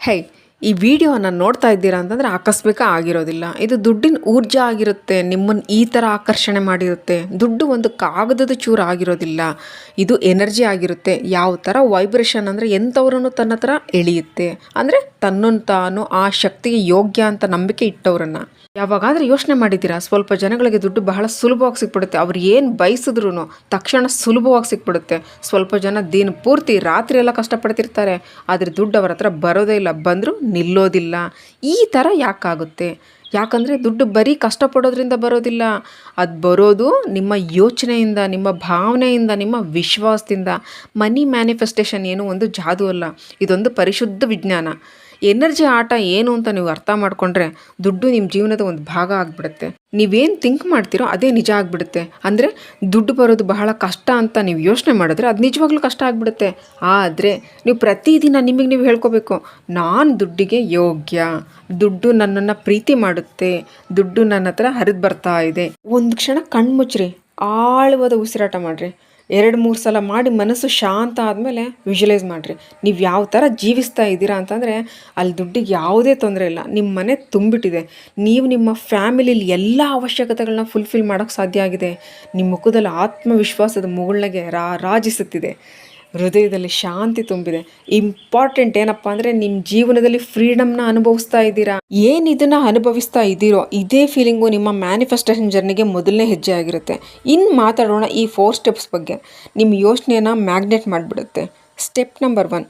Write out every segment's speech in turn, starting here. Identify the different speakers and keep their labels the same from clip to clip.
Speaker 1: ಹೇ ಈ ವಿಡಿಯೋನ ನೋಡ್ತಾ ಇದ್ದೀರಾ ಅಂತಂದರೆ ಆಕಸ್ಮಿಕ ಆಗಿರೋದಿಲ್ಲ. ಇದು ದುಡ್ಡಿನ ಊರ್ಜಾ ಆಗಿರುತ್ತೆ ನಿಮ್ಮನ್ನು ಈ ಥರ ಆಕರ್ಷಣೆ ಮಾಡಿರುತ್ತೆ. ದುಡ್ಡು ಒಂದು ಕಾಗದದ ಚೂರು ಆಗಿರೋದಿಲ್ಲ. ಇದು ಎನರ್ಜಿ ಆಗಿರುತ್ತೆ. ಯಾವ ಥರ ವೈಬ್ರೇಷನ್ ಅಂದರೆ ಎಂಥವ್ರನ್ನು ತನ್ನ ಹತ್ರ ಎಳೆಯುತ್ತೆ. ಅಂದರೆ ತನ್ನನ್ನು ತಾನು ಆ ಶಕ್ತಿಗೆ ಯೋಗ್ಯ ಅಂತ ನಂಬಿಕೆ ಇಟ್ಟವ್ರನ್ನ. ಯಾವಾಗಾದ್ರೂ ಯೋಚನೆ ಮಾಡಿದ್ದೀರಾ? ಸ್ವಲ್ಪ ಜನಗಳಿಗೆ ದುಡ್ಡು ಬಹಳ ಸುಲಭವಾಗಿ ಸಿಕ್ಬಿಡುತ್ತೆ. ಅವ್ರು ಏನು ಬಯಸಿದ್ರು ತಕ್ಷಣ ಸುಲಭವಾಗಿ ಸಿಕ್ಬಿಡುತ್ತೆ. ಸ್ವಲ್ಪ ಜನ ದಿನ ಪೂರ್ತಿ ರಾತ್ರಿ ಎಲ್ಲ ಕಷ್ಟಪಡ್ತಿರ್ತಾರೆ. ಆದರೆ ದುಡ್ಡು ಅವರ ಹತ್ರ ಬರೋದೇ ಇಲ್ಲ. ಬಂದರೂ ನಿಲ್ಲೋದಿಲ್ಲ. ಈ ಥರ ಯಾಕಾಗುತ್ತೆ? ಯಾಕಂದರೆ ದುಡ್ಡು ಬರೀ ಕಷ್ಟಪಡೋದ್ರಿಂದ ಬರೋದಿಲ್ಲ. ಅದು ಬರೋದು ನಿಮ್ಮ ಯೋಚನೆಯಿಂದ, ನಿಮ್ಮ ಭಾವನೆಯಿಂದ, ನಿಮ್ಮ ವಿಶ್ವಾಸದಿಂದ. ಮನಿ ಮ್ಯಾನಿಫೆಸ್ಟೇಷನ್ ಏನು ಒಂದು ಜಾದು ಅಲ್ಲ. ಇದೊಂದು ಪರಿಶುದ್ಧ ವಿಜ್ಞಾನ. ಎನರ್ಜಿ ಆಟ ಏನು ಅಂತ ನೀವು ಅರ್ಥ ಮಾಡಿಕೊಂಡ್ರೆ ದುಡ್ಡು ನಿಮ್ಮ ಜೀವನದ ಒಂದು ಭಾಗ ಆಗಿಬಿಡುತ್ತೆ. ನೀವೇನು ಥಿಂಕ್ ಮಾಡ್ತೀರೋ ಅದೇ ನಿಜ ಆಗಿಬಿಡುತ್ತೆ. ಅಂದರೆ ದುಡ್ಡು ಬರೋದು ಬಹಳ ಕಷ್ಟ ಅಂತ ನೀವು ಯೋಚನೆ ಮಾಡಿದ್ರೆ ಅದು ನಿಜವಾಗ್ಲೂ ಕಷ್ಟ ಆಗಿಬಿಡುತ್ತೆ. ಆದರೆ ನೀವು ಪ್ರತಿದಿನ ನಿಮಗೆ ನೀವು ಹೇಳ್ಕೋಬೇಕು, ನಾನು ದುಡ್ಡಿಗೆ ಯೋಗ್ಯ. ದುಡ್ಡು ನನ್ನನ್ನು ಪ್ರೀತಿ ಮಾಡುತ್ತೆ. ದುಡ್ಡು ನನ್ನ ಹತ್ರ ಹರಿದು ಬರ್ತಾ ಇದೆ. ಒಂದು ಕ್ಷಣ ಕಣ್ಮುಚ್ಚ್ರಿ. ಆಳವಾದ ಉಸಿರಾಟ ಮಾಡಿರಿ. ಎರಡು ಮೂರು ಸಲ ಮಾಡಿ ಮನಸ್ಸು ಶಾಂತ ಆದಮೇಲೆ ವಿಜುವಲೈಸ್ ಮಾಡಿರಿ. ನೀವು ಯಾವ ಥರ ಜೀವಿಸ್ತಾ ಇದ್ದೀರಾ ಅಂತಂದರೆ ಅಲ್ಲಿ ದುಡ್ಡಿಗೆ ಯಾವುದೇ ತೊಂದರೆ ಇಲ್ಲ. ನಿಮ್ಮ ಮನೆ ತುಂಬಿಟ್ಟಿದೆ. ನೀವು ನಿಮ್ಮ ಫ್ಯಾಮಿಲಿಲಿ ಎಲ್ಲ ಅವಶ್ಯಕತೆಗಳನ್ನ ಫುಲ್ಫಿಲ್ ಮಾಡೋಕ್ಕೆ ಸಾಧ್ಯ ಆಗಿದೆ. ನಿಮ್ಮ ಮುಖದಲ್ಲಿ ಆತ್ಮವಿಶ್ವಾಸದ ಮುಗುಳ್ನಗೆ ರಾಜಿಸುತ್ತಿದೆ. ಹೃದಯದಲ್ಲಿ ಶಾಂತಿ ತುಂಬಿದೆ. ಇಂಪಾರ್ಟೆಂಟ್ ಏನಪ್ಪ ಅಂದರೆ ನಿಮ್ಮ ಜೀವನದಲ್ಲಿ ಫ್ರೀಡಮ್ನ ಅನುಭವಿಸ್ತಾ ಇದ್ದೀರಾ? ಏನು ಇದನ್ನು ಅನುಭವಿಸ್ತಾ ಇದ್ದೀರೋ, ಇದೇ ಫೀಲಿಂಗು ನಿಮ್ಮ ಮ್ಯಾನಿಫೆಸ್ಟೇಷನ್ ಜರ್ನಿಗೆ ಮೊದಲನೇ ಹೆಜ್ಜೆ ಆಗಿರುತ್ತೆ. ಇನ್ನು ಮಾತಾಡೋಣ ಈ ಫೋರ್ ಸ್ಟೆಪ್ಸ್ ಬಗ್ಗೆ. ನಿಮ್ಮ ಯೋಚನೆಯನ್ನು ಮ್ಯಾಗ್ನೆಟ್ ಮಾಡಿಬಿಡುತ್ತೆ. ಸ್ಟೆಪ್ ನಂಬರ್ ಒನ್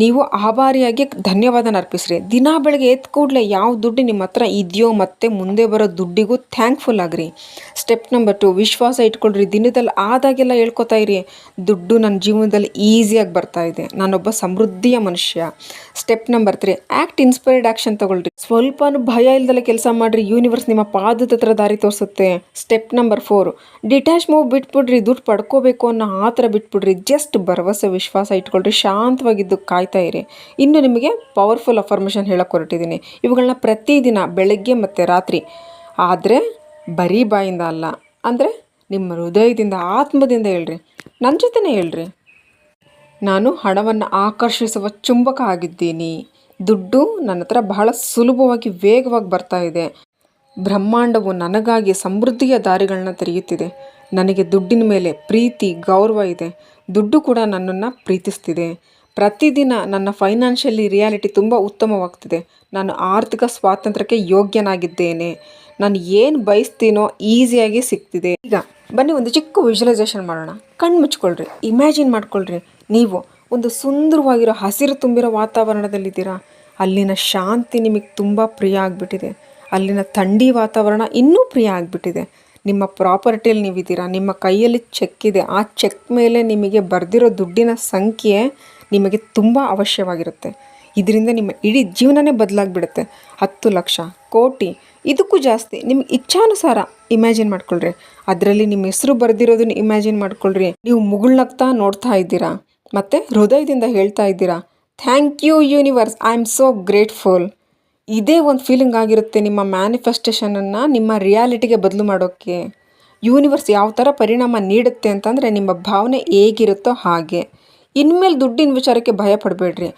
Speaker 1: ನೀವು ಆಭಾರಿಯಾಗಿ ಧನ್ಯವಾದನ ಅರ್ಪಿಸ್ರಿ. ದಿನ ಬೆಳಗ್ಗೆ ಎದ್ದು ಕೂಡಲೇ ಯಾವ ದುಡ್ಡು ನಿಮ್ಮ ಹತ್ರ ಇದೆಯೋ ಮತ್ತು ಮುಂದೆ ಬರೋ ದುಡ್ಡಿಗೂ ಥ್ಯಾಂಕ್ಫುಲ್ ಆಗ್ರಿ. ಸ್ಟೆಪ್ ನಂಬರ್ ಟು ವಿಶ್ವಾಸ ಇಟ್ಕೊಳ್ರಿ. ದಿನದಲ್ಲಿ ಆದಾಗೆಲ್ಲ ಹೇಳ್ಕೊತಾ ಇರಿ. ದುಡ್ಡು ನನ್ನ ಜೀವನದಲ್ಲಿ ಈಸಿಯಾಗಿ ಬರ್ತಾ ಇದೆ. ನಾನೊಬ್ಬ ಸಮೃದ್ಧಿಯ ಮನುಷ್ಯ. Step number three act inspired action ತಗೊಳ್ರಿ. ಸ್ವಲ್ಪನೂ ಭಯ ಇಲ್ದಲೆ ಕೆಲಸ ಮಾಡಿರಿ. ಯೂನಿವರ್ಸ್ ನಿಮ್ಮ ಪಾದದ ಹತ್ರ ದಾರಿ ತೋರಿಸುತ್ತೆ. Step number four detach move ಬಿಟ್ಬಿಡ್ರಿ. ದುಡ್ಡು ಪಡ್ಕೋಬೇಕು ಅನ್ನೋ ಆ ಥರ ಬಿಟ್ಬಿಡ್ರಿ. ಜಸ್ಟ್ ಭರವಸೆ, ವಿಶ್ವಾಸ ಇಟ್ಕೊಳ್ರಿ. ಶಾಂತವಾಗಿದ್ದು ಕಾಯ್ತಾ ಇರಿ. ಇನ್ನು ನಿಮಗೆ ಪವರ್ಫುಲ್ ಅಫರ್ಮೇಷನ್ ಹೇಳಕ್ಕೆ ಹೊರಟಿದ್ದೀನಿ. ಇವುಗಳನ್ನ ಪ್ರತಿದಿನ ಬೆಳಗ್ಗೆ ಮತ್ತು ರಾತ್ರಿ. ಆದರೆ ಬರೀ ಬಾಯಿಂದ ಅಲ್ಲ. ಅಂದರೆ ನಿಮ್ಮ ಹೃದಯದಿಂದ, ಆತ್ಮದಿಂದ ಹೇಳ್ರಿ. ನನ್ನ ಜೊತೆನೇ ಹೇಳ್ರಿ. ನಾನು ಹಣವನ್ನು ಆಕರ್ಷಿಸುವ ಚುಂಬಕ ಆಗಿದ್ದೀನಿ. ದುಡ್ಡು ನನ್ನ ಹತ್ರ ಬಹಳ ಸುಲಭವಾಗಿ ವೇಗವಾಗಿ ಬರ್ತಾ ಇದೆ. ಬ್ರಹ್ಮಾಂಡವು ನನಗಾಗಿ ಸಮೃದ್ಧಿಯ ದಾರಿಗಳನ್ನ ತೆರೆಯುತ್ತಿದೆ. ನನಗೆ ದುಡ್ಡಿನ ಮೇಲೆ ಪ್ರೀತಿ, ಗೌರವ ಇದೆ. ದುಡ್ಡು ಕೂಡ ನನ್ನನ್ನು ಪ್ರೀತಿಸ್ತಿದೆ. ಪ್ರತಿದಿನ ನನ್ನ ಫೈನಾನ್ಷಿಯಲಿ ರಿಯಾಲಿಟಿ ತುಂಬ ಉತ್ತಮವಾಗ್ತಿದೆ. ನಾನು ಆರ್ಥಿಕ ಸ್ವಾತಂತ್ರ್ಯಕ್ಕೆ ಯೋಗ್ಯನಾಗಿದ್ದೇನೆ. ನಾನು ಏನು ಬಯಸ್ತೀನೋ ಈಸಿಯಾಗಿ ಸಿಗ್ತಿದೆ. ಈಗ ಬನ್ನಿ ಒಂದು ಚಿಕ್ಕ ವಿಜುವಲೈಸೇಷನ್ ಮಾಡೋಣ. ಕಣ್ಣು ಮುಚ್ಕೊಳ್ರಿ, ಇಮ್ಯಾಜಿನ್ ಮಾಡ್ಕೊಳ್ರಿ. ನೀವು ಒಂದು ಸುಂದರವಾಗಿರೋ ಹಸಿರು ತುಂಬಿರೋ ವಾತಾವರಣದಲ್ಲಿದ್ದೀರಾ? ಅಲ್ಲಿನ ಶಾಂತಿ ನಿಮಗೆ ತುಂಬ ಪ್ರಿಯ ಆಗಿಬಿಟ್ಟಿದೆ. ಅಲ್ಲಿನ ಥಂಡಿ ವಾತಾವರಣ ಇನ್ನೂ ಪ್ರಿಯ ಆಗಿಬಿಟ್ಟಿದೆ. ನಿಮ್ಮ ಪ್ರಾಪರ್ಟಿಯಲ್ಲಿ ನೀವಿದ್ದೀರಾ? ನಿಮ್ಮ ಕೈಯಲ್ಲಿ ಚೆಕ್ ಇದೆ. ಆ ಚೆಕ್ ಮೇಲೆ ನಿಮಗೆ ಬರೆದಿರೋ ದುಡ್ಡಿನ ಸಂಖ್ಯೆ ನಿಮಗೆ ತುಂಬ ಅವಶ್ಯವಾಗಿರುತ್ತೆ. ಇದರಿಂದ ನಿಮ್ಮ ಇಡೀ ಜೀವನನೇ ಬದಲಾಗ್ಬಿಡುತ್ತೆ. ಹತ್ತು ಲಕ್ಷ, ಕೋಟಿ, ಇದಕ್ಕೂ ಜಾಸ್ತಿ ನಿಮ್ಗೆ ಇಚ್ಛಾನುಸಾರ ಇಮ್ಯಾಜಿನ್ ಮಾಡ್ಕೊಳ್ರಿ. ಅದರಲ್ಲಿ ನಿಮ್ಮ ಹೆಸರು ಬರೆದಿರೋದನ್ನ ಇಮ್ಯಾಜಿನ್ ಮಾಡ್ಕೊಳ್ರಿ. ನೀವು ಮುಗುಳ್ನಗ್ತಾ ನೋಡ್ತಾ ಇದ್ದೀರಾ? ಮತ್ತು ಹೃದಯದಿಂದ ಹೇಳ್ತಾ ಇದ್ದೀರಾ? Thank you universe, I am so grateful. ಇದೇ ಒಂದು ಫೀಲಿಂಗ್ ಆಗಿರುತ್ತೆ ನಿಮ್ಮ ಮ್ಯಾನಿಫೆಸ್ಟೇಷನನ್ನು ನಿಮ್ಮ ರಿಯಾಲಿಟಿಗೆ ಬದಲು ಮಾಡೋಕ್ಕೆ. ಯೂನಿವರ್ಸ್ ಯಾವ ಥರ ಪರಿಣಾಮ ನೀಡುತ್ತೆ ಅಂತಂದರೆ ನಿಮ್ಮ ಭಾವನೆ ಹೇಗಿರುತ್ತೋ ಹಾಗೆ. ಇನ್ಮೇಲೆ ದುಡ್ಡಿನ ವಿಚಾರಕ್ಕೆ ಭಯ ಪಡಬೇಡ್ರಿ.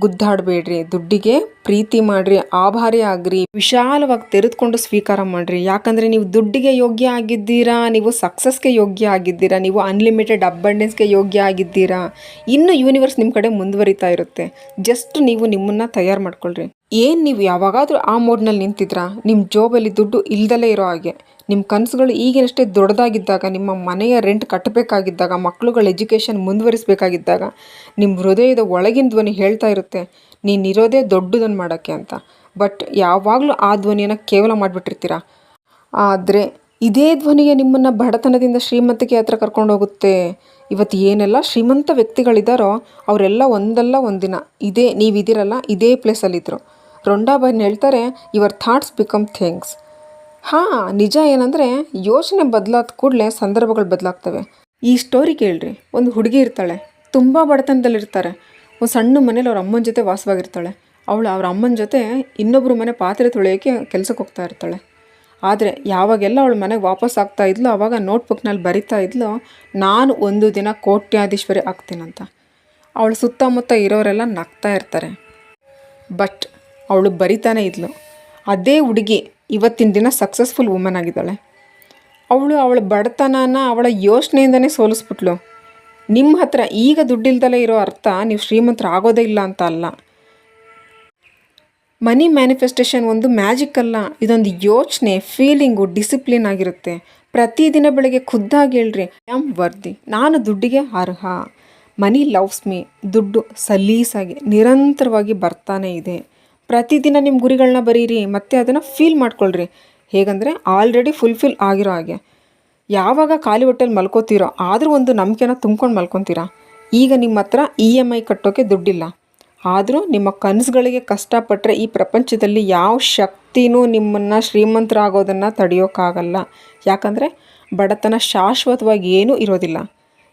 Speaker 1: ಗುದ್ದಾಡಬೇಡ್ರಿ. ದುಡ್ಡಿಗೆ ಪ್ರೀತಿ ಮಾಡಿರಿ. ಆಭಾರಿ ಆಗ್ರಿ. ವಿಶಾಲವಾಗಿ ತೆರೆದುಕೊಂಡು ಸ್ವೀಕಾರ ಮಾಡಿರಿ. ಯಾಕಂದರೆ ನೀವು ದುಡ್ಡಿಗೆ ಯೋಗ್ಯ ಆಗಿದ್ದೀರಾ, ನೀವು ಸಕ್ಸಸ್ಗೆ ಯೋಗ್ಯ ಆಗಿದ್ದೀರಾ, ನೀವು ಅನ್ಲಿಮಿಟೆಡ್ ಅಬ್ಬಂಡೆನ್ಸ್ಗೆ ಯೋಗ್ಯ ಆಗಿದ್ದೀರಾ, ಇನ್ನು ಯೂನಿವರ್ಸ್ ನಿಮ್ಮ ಕಡೆ ಮುಂದುವರಿತಾ ಇರುತ್ತೆ. ಜಸ್ಟ್ ನೀವು ನಿಮ್ಮನ್ನು ತಯಾರು ಮಾಡ್ಕೊಳ್ರಿ. ಏನು ನೀವು ಯಾವಾಗಾದರೂ ಆ ಮೋಡ್ನಲ್ಲಿ ನಿಂತಿದ್ರಾ? ನಿಮ್ಮ ಜೋಬಲ್ಲಿ ದುಡ್ಡು ಇಲ್ದಲೇ ಇರೋ ಹಾಗೆ. ನಿಮ್ಮ ಕನಸುಗಳು ಈಗಿನಷ್ಟೇ ದೊಡ್ಡದಾಗಿದ್ದಾಗ, ನಿಮ್ಮ ಮನೆಯ ರೆಂಟ್ ಕಟ್ಟಬೇಕಾಗಿದ್ದಾಗ, ಮಕ್ಕಳುಗಳ ಎಜುಕೇಷನ್ ಮುಂದುವರಿಸಬೇಕಾಗಿದ್ದಾಗ, ನಿಮ್ಮ ಹೃದಯದ ಒಳಗಿನ ಧ್ವನಿ ಹೇಳ್ತಾ ಇರುತ್ತೆ ನೀನಿರೋದೇ ದೊಡ್ಡದನ್ನು ಮಾಡೋಕ್ಕೆ ಅಂತ. ಬಟ್ ಯಾವಾಗಲೂ ಆ ಧ್ವನಿಯನ್ನು ಕೇವಲ ಮಾಡಿಬಿಟ್ಟಿರ್ತೀರ? ಆದರೆ ಇದೇ ಧ್ವನಿಗೆ ನಿಮ್ಮನ್ನು ಬಡತನದಿಂದ ಶ್ರೀಮಂತಿಕೆ ಹತ್ರ ಕರ್ಕೊಂಡು ಹೋಗುತ್ತೆ. ಇವತ್ತು ಏನೆಲ್ಲ ಶ್ರೀಮಂತ ವ್ಯಕ್ತಿಗಳಿದ್ದಾರೋ ಅವರೆಲ್ಲ ಒಂದಲ್ಲ ಒಂದಿನ. ಇದೇ ನೀವಿದ್ದೀರಲ್ಲ ಇದೇ ಪ್ಲೇಸಲ್ಲಿದ್ದರು ರೊಂಡಾಬನ್ ಹೇಳ್ತಾರೆ ಯುವರ್ ಥಾಟ್ಸ್ ಬಿಕಮ್ ಥಿಂಗ್ಸ್ ಹಾಂ, ನಿಜ ಏನಂದರೆ ಯೋಚನೆ ಬದಲಾದ ಕೂಡಲೇ ಸಂದರ್ಭಗಳು ಬದಲಾಗ್ತವೆ. ಈ ಸ್ಟೋರಿ ಕೇಳ್ರಿ, ಒಂದು ಹುಡುಗಿ ಇರ್ತಾಳೆ, ತುಂಬ ಬಡತನದಲ್ಲಿರ್ತಾರೆ. ಒಂದು ಸಣ್ಣ ಮನೇಲಿ ಅವ್ರ ಅಮ್ಮನ ಜೊತೆ ವಾಸವಾಗಿರ್ತಾಳೆ. ಅವಳು ಅವ್ರ ಅಮ್ಮನ ಜೊತೆ ಇನ್ನೊಬ್ಬರು ಮನೆ ಪಾತ್ರೆ ತೊಳೆಯೋಕ್ಕೆ ಕೆಲಸಕ್ಕೆ ಹೋಗ್ತಾ ಇರ್ತಾಳೆ. ಆದರೆ ಯಾವಾಗೆಲ್ಲ ಅವಳು ಮನೆಗೆ ವಾಪಸ್ ಆಗ್ತಾ ಇದ್ಲು ಆವಾಗ ನೋಟ್ಬುಕ್ನಲ್ಲಿ ಬರಿತಾ ಇದ್ಲು, ನಾನು ಒಂದು ದಿನ ಕೋಟ್ಯಾಧೀಶ್ವರಿ ಆಗ್ತೀನಂತ. ಅವಳ ಸುತ್ತಮುತ್ತ ಇರೋರೆಲ್ಲ ನಗ್ತಾ ಇರ್ತಾರೆ. ಬಟ್ ಅವಳು ಬರಿತಾನೆ ಇದ್ಲು. ಅದೇ ಹುಡುಗಿ ಇವತ್ತಿನ ದಿನ ಸಕ್ಸಸ್ಫುಲ್ ವುಮನ್ ಆಗಿದ್ದಾಳೆ. ಅವಳು ಅವಳ ಬಡತನನ ಅವಳ ಯೋಚನೆಯಿಂದನೇ ಸೋಲಿಸ್ಬಿಟ್ಲು. ನಿಮ್ಮ ಹತ್ರ ಈಗ ದುಡ್ಡಿಲ್ದಲೇ ಇರೋ ಅರ್ಥ ನೀವು ಶ್ರೀಮಂತರು ಆಗೋದೇ ಇಲ್ಲ ಅಂತ ಅಲ್ಲ. ಮನಿ ಮ್ಯಾನಿಫೆಸ್ಟೇಷನ್ ಒಂದು ಮ್ಯಾಜಿಕ್ ಅಲ್ಲ. ಇದೊಂದು ಯೋಚನೆ ಫೀಲಿಂಗು ಡಿಸಿಪ್ಲಿನ್ ಆಗಿರುತ್ತೆ. ಪ್ರತಿದಿನ ಬೆಳಗ್ಗೆ ಖುದ್ದಾಗಿ ಹೇಳ್ರಿ ಆಮ್ ವರ್ದಿ, ನಾನು ದುಡ್ಡಿಗೆ ಅರ್ಹ. ಮನಿ ಲವ್ಸ್ ಮೀ ದುಡ್ಡು ಸಲೀಸಾಗಿ, ನಿರಂತರವಾಗಿ ಬರ್ತಾನೆ ಇದೆ. ಪ್ರತಿದಿನ ನಿಮ್ಮ ಗುರಿಗಳನ್ನ ಬರೀರಿ, ಮತ್ತೆ ಅದನ್ನು ಫೀಲ್ ಮಾಡ್ಕೊಳ್ರಿ. ಹೇಗಂದರೆ ಆಲ್ರೆಡಿ ಫುಲ್ಫಿಲ್ ಆಗಿರೋ ಹಾಗೆ. ಯಾವಾಗ ಖಾಲಿ ಹೊಟ್ಟೆಲಿ ಮಲ್ಕೋತೀರೋ, ಆದರೂ ಒಂದು ನಂಬಿಕೆನ ತುಂಬ್ಕೊಂಡು ಮಲ್ಕೊತೀರಾ? ಈಗ ನಿಮ್ಮ ಹತ್ರ ಇ ಎಂ ಐ ಕಟ್ಟೋಕ್ಕೆ ದುಡ್ಡಿಲ್ಲ. ಆದರೂ ನಿಮ್ಮ ಕನಸುಗಳಿಗೆ ಕಷ್ಟಪಟ್ಟರೆ ಈ ಪ್ರಪಂಚದಲ್ಲಿ ಯಾವ ಶಕ್ತಿನೂ ನಿಮ್ಮನ್ನು ಶ್ರೀಮಂತರಾಗೋದನ್ನು ತಡೆಯೋಕ್ಕಾಗಲ್ಲ ಯಾಕಂದರೆ ಬಡತನ ಶಾಶ್ವತವಾಗಿ ಏನೂ ಇರೋದಿಲ್ಲ.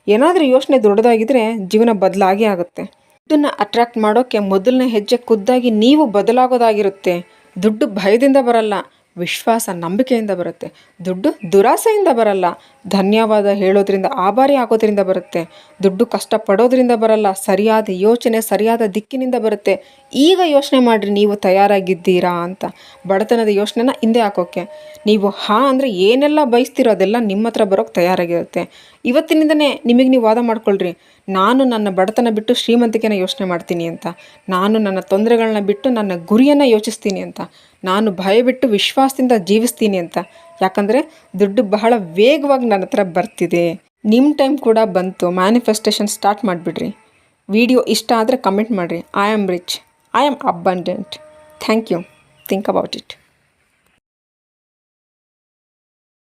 Speaker 1: ಏನಾದರೂ ಯೋಚನೆ ದೊಡ್ಡದಾಗಿದ್ದರೆ ಜೀವನ ಬದಲಾಗೇ ಆಗುತ್ತೆ. ದುಡ್ಡನ್ನು ಅಟ್ರ್ಯಾಕ್ಟ್ ಮಾಡೋಕ್ಕೆ ಮೊದಲನೇ ಹೆಜ್ಜೆ ಖುದ್ದಾಗಿ ನೀವು ಬದಲಾಗೋದಾಗಿರುತ್ತೆ. ದುಡ್ಡು ಭಯದಿಂದ ಬರಲ್ಲ, ವಿಶ್ವಾಸ, ನಂಬಿಕೆಯಿಂದ ಬರುತ್ತೆ. ದುಡ್ಡು ದುರಾಸೆಯಿಂದ ಬರಲ್ಲ. ಧನ್ಯವಾದ ಹೇಳೋದ್ರಿಂದ, ಆಭಾರಿ ಆಗೋದ್ರಿಂದ ಬರುತ್ತೆ. ದುಡ್ಡು ಕಷ್ಟಪಡೋದ್ರಿಂದ ಬರಲ್ಲ, ಸರಿಯಾದ ಯೋಚನೆ, ಸರಿಯಾದ ದಿಕ್ಕಿನಿಂದ ಬರುತ್ತೆ. ಈಗ ಯೋಚನೆ ಮಾಡಿರಿ, ನೀವು ತಯಾರಾಗಿದ್ದೀರಾ ಅಂತ. ಬಡತನದ ಯೋಚನೆನ ಹಿಂದೆ ಹಾಕೋಕ್ಕೆ ನೀವು ಹಾ ಅಂದರೆ ಏನೆಲ್ಲ ಬಯಸ್ತಿರೋ ಅದೆಲ್ಲ ನಿಮ್ಮ ಹತ್ರ ಬರೋಕ್ಕೆ ತಯಾರಾಗಿರುತ್ತೆ. ಇವತ್ತಿನಿಂದನೇ ನಿಮಗೆ ನೀವು ವಾದ ಮಾಡ್ಕೊಳ್ರಿ. ನಾನು ನನ್ನ ಬಡತನ ಬಿಟ್ಟು ಶ್ರೀಮಂತಿಕೆನ ಯೋಚನೆ ಮಾಡ್ತೀನಿ ಅಂತ. ನಾನು ನನ್ನ ತೊಂದರೆಗಳನ್ನ ಬಿಟ್ಟು ನನ್ನ ಗುರಿಯನ್ನು ಯೋಚಿಸ್ತೀನಿ ಅಂತ. ನಾನು ಭಯ ಬಿಟ್ಟು ವಿಶ್ವಾಸದಿಂದ ಜೀವಿಸ್ತೀನಿ ಅಂತ. ಯಾಕಂದರೆ ದುಡ್ಡು ಬಹಳ ವೇಗವಾಗಿ ನನ್ನ ಹತ್ರ ಬರ್ತಿದೆ. ನಿಮ್ಮ ಟೈಮ್ ಕೂಡ ಬಂತು. Manifestation start ಮಾಡಿಬಿಡ್ರಿ. ವಿಡಿಯೋ ಇಷ್ಟ ಆದರೆ ಕಮೆಂಟ್ ಮಾಡಿರಿ. I am rich I am abundant thank you think about it